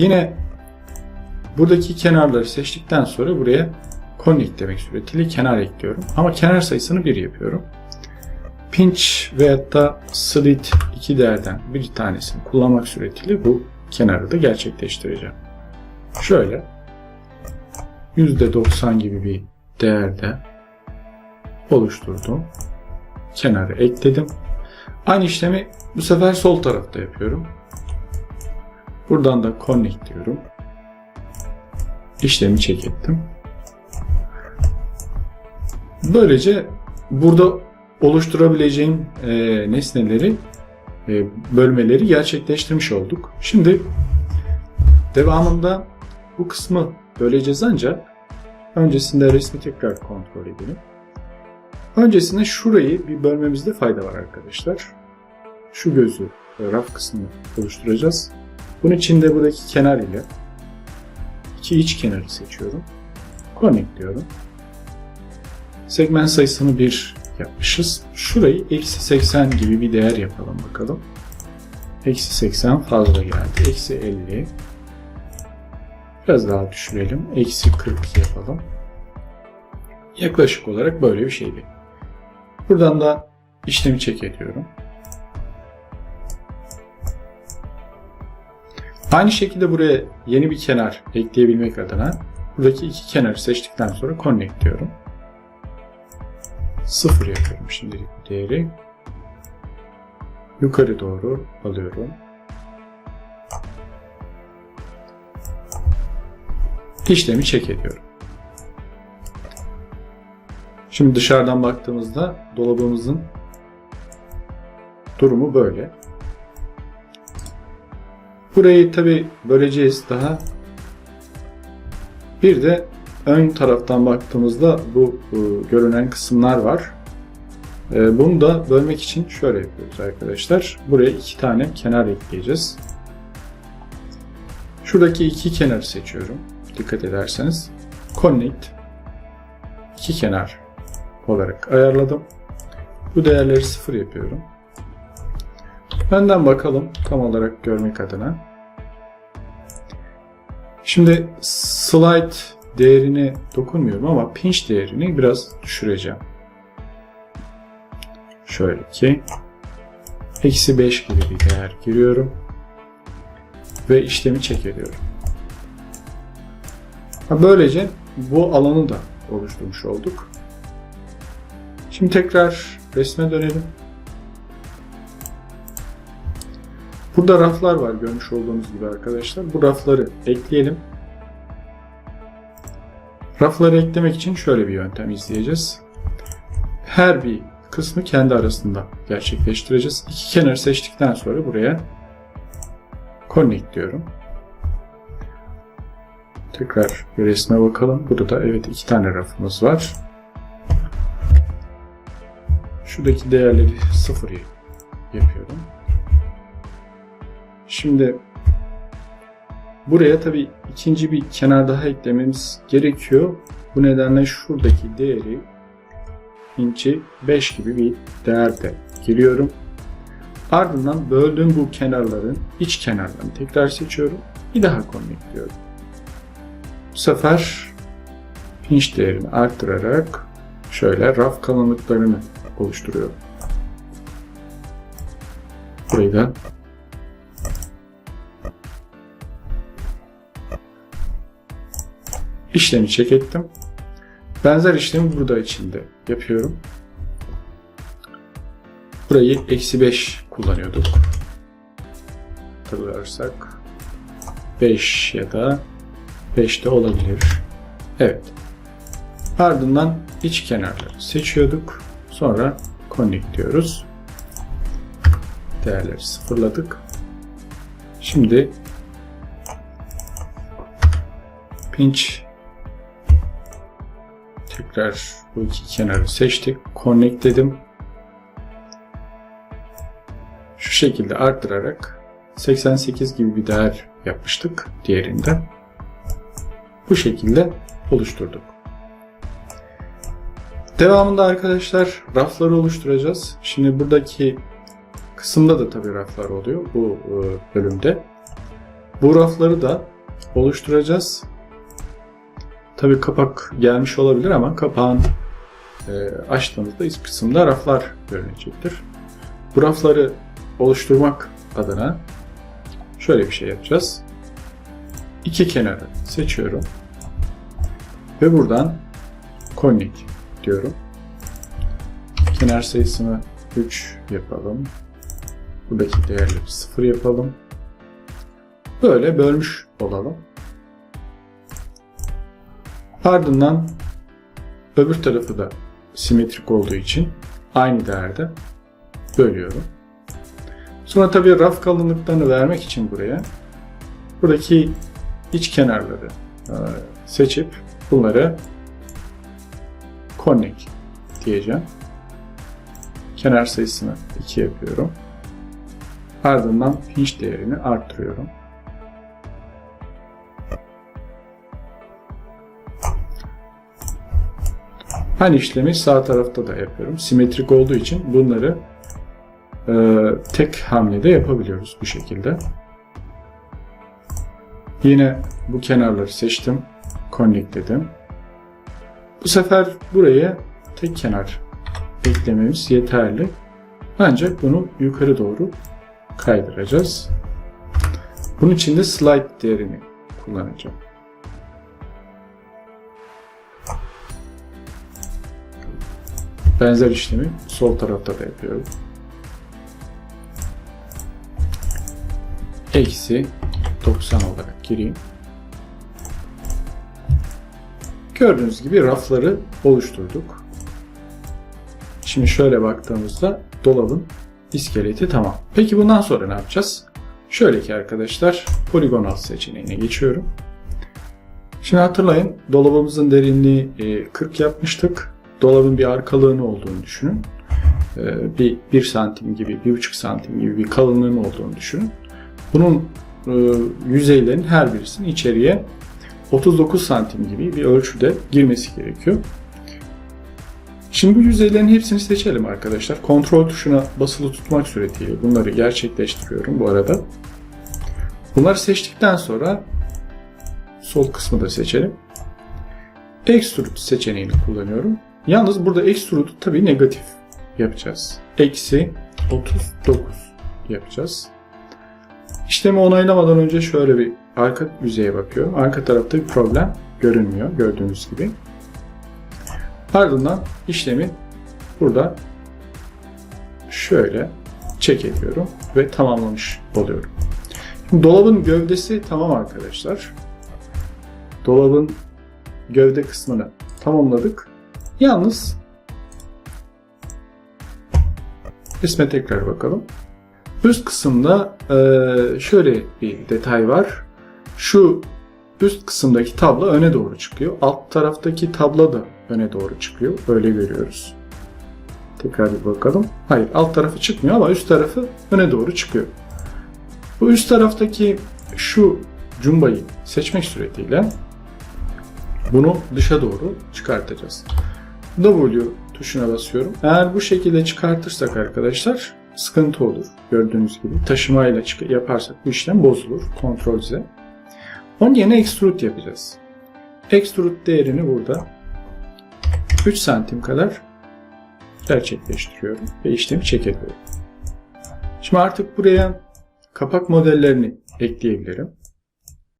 Yine buradaki kenarları seçtikten sonra buraya connect demek suretiyle kenar ekliyorum. Ama kenar sayısını 1 yapıyorum. Pinch veyahut da slit iki değerden bir tanesini kullanmak suretiyle bu kenarı da gerçekleştireceğim. Şöyle %90 gibi bir değerde oluşturdum. Kenarı ekledim. Aynı işlemi bu sefer sol tarafta yapıyorum. Buradan da connect diyorum. İşlemi check ettim. Böylece burada oluşturabileceğim e, nesneleri, e, bölmeleri gerçekleştirmiş olduk. Şimdi devamında bu kısmı böleceğiz ancak öncesinde resmi tekrar kontrol edelim. Öncesinde şurayı bir bölmemizde fayda var arkadaşlar. Şu gözü, e, raf kısmını oluşturacağız. Bunun için de buradaki kenar ile iki iç kenarı seçiyorum. Connect. Segment sayısını 1 yapmışız. Şurayı eksi 80 gibi bir değer yapalım bakalım. Eksi 80 fazla geldi. Eksi 50. Biraz daha düşürelim. Eksi 40 yapalım. Yaklaşık olarak böyle bir şeydi. Buradan da işlemi çek ediyorum. Aynı şekilde buraya yeni bir kenar ekleyebilmek adına buradaki iki kenarı seçtikten sonra connect diyorum. Sıfır yapıyorum şimdilik değeri. Yukarı doğru alıyorum. İşlemi çek ediyorum. Şimdi dışarıdan baktığımızda dolabımızın durumu böyle. Burayı tabi böleceğiz daha. Bir de ön taraftan baktığımızda bu e, görünen kısımlar var. E, bunu da bölmek için şöyle yapıyoruz arkadaşlar. Buraya iki tane kenar ekleyeceğiz. Şuradaki iki kenarı seçiyorum. Dikkat ederseniz. Connect iki kenar olarak ayarladım. Bu değerleri sıfır yapıyorum. Önden bakalım tam olarak görmek adına. Şimdi slide değerini dokunmuyorum ama pinch değerini biraz düşüreceğim. Şöyle ki eksi 5 gibi bir değer giriyorum ve işlemi çek ediyorum. Böylece bu alanı da oluşturmuş olduk. Şimdi tekrar resme dönelim. Burada raflar var görmüş olduğunuz gibi arkadaşlar. Bu rafları ekleyelim. Rafları eklemek için şöyle bir yöntem izleyeceğiz. Her bir kısmı kendi arasında gerçekleştireceğiz. İki kenar seçtikten sonra buraya connect diyorum. Tekrar resme bakalım. Burada da evet iki tane rafımız var. Şuradaki değerleri sıfır yapıyorum. Şimdi buraya tabi ikinci bir kenar daha eklememiz gerekiyor. Bu nedenle şuradaki değeri inçi 5 gibi bir değerde giriyorum. Ardından böldüğüm bu kenarların iç kenarlarını tekrar seçiyorum. Bir daha diyorum. Bu sefer pinch değerini arttırarak şöyle raf kalınlıklarını oluşturuyorum. Burayı da işlemi çek ettim. Benzer işlemi burada içinde yapıyorum. Burayı eksi 5 kullanıyorduk. Hatırlarsak 5 ya da 5 de olabilir. Evet. Ardından iç kenarları seçiyorduk. Sonra connect diyoruz. Değerleri sıfırladık. Şimdi pinch tekrar bu iki kenarı seçtik. Connect dedim. Şu şekilde arttırarak 88 gibi bir değer yapmıştık diğerinde. Bu şekilde oluşturduk. Devamında arkadaşlar rafları oluşturacağız. Şimdi buradaki kısımda da tabii raflar oluyor bu e, bölümde. Bu rafları da oluşturacağız. Tabii kapak gelmiş olabilir ama kapağın e, açtığımızda üst kısımda raflar görünecektir. Bu rafları oluşturmak adına şöyle bir şey yapacağız. İki kenarı seçiyorum. Ve buradan connect diyorum. Kenar sayısını 3 yapalım. Buradaki değerleri 0 yapalım. Böyle bölmüş olalım. Ardından öbür tarafı da simetrik olduğu için aynı değerde bölüyorum. Sonra tabii raf kalınlıklarını vermek için buraya buradaki iç kenarları e, seçip bunları connect diyeceğim. Kenar sayısını 2 yapıyorum. Ardından pinch değerini arttırıyorum. Aynı işlemi sağ tarafta da yapıyorum. Simetrik olduğu için bunları e, tek hamlede yapabiliyoruz bu şekilde. Yine bu kenarları seçtim. Connect dedim. Bu sefer buraya tek kenar eklememiz yeterli. Ancak bunu yukarı doğru kaydıracağız. Bunun için de slide değerini kullanacağım. Benzer işlemi sol tarafta da yapıyorum. Eksi 90 olarak gireyim. Gördüğünüz gibi rafları oluşturduk. Şimdi şöyle baktığımızda dolabın iskeleti tamam. Peki bundan sonra ne yapacağız? Şöyle ki arkadaşlar poligonal seçeneğine geçiyorum. Şimdi hatırlayın dolabımızın derinliği e, 40 yapmıştık. Dolabın bir arkalığını olduğunu düşünün. E, Bir 1 santim gibi, 1,5 santim gibi bir kalınlığının olduğunu düşünün. Bunun e, yüzeylerin her birisinin içeriye 39 santim gibi bir ölçüde girmesi gerekiyor. Şimdi bu yüzeylerin hepsini seçelim arkadaşlar. Kontrol tuşuna basılı tutmak suretiyle bunları gerçekleştiriyorum bu arada. Bunları seçtikten sonra sol kısmı da seçelim. Extrude seçeneğini kullanıyorum. Yalnız burada extrude tabii negatif yapacağız. Eksi 39 yapacağız. İşlemi onaylamadan önce şöyle bir arka yüzeye bakıyorum. Arka tarafta bir problem görünmüyor gördüğünüz gibi. Ardından işlemi burada şöyle çek ediyorum ve tamamlamış oluyorum. Şimdi dolabın gövdesi tamam arkadaşlar. Dolabın gövde kısmını tamamladık. Yalnız isme tekrar bakalım. Üst kısımda eee, şöyle bir detay var. Şu üst kısımdaki tablo öne doğru çıkıyor. Alt taraftaki tablo da öne doğru çıkıyor. Öyle görüyoruz. Tekrar bir bakalım. Hayır alt tarafı çıkmıyor ama üst tarafı öne doğru çıkıyor. Bu üst taraftaki şu cumbayı seçmek suretiyle bunu dışa doğru çıkartacağız. W tuşuna basıyorum. Eğer bu şekilde çıkartırsak arkadaşlar sıkıntı olur. Gördüğünüz gibi taşımayla yaparsak bu işlem bozulur. Ctrl Z. Onun yerine extrude yapacağız. Extrude değerini burada 3 santim kadar gerçekleştiriyorum ve işlemi çekiyorum. Şimdi artık buraya kapak modellerini ekleyebilirim.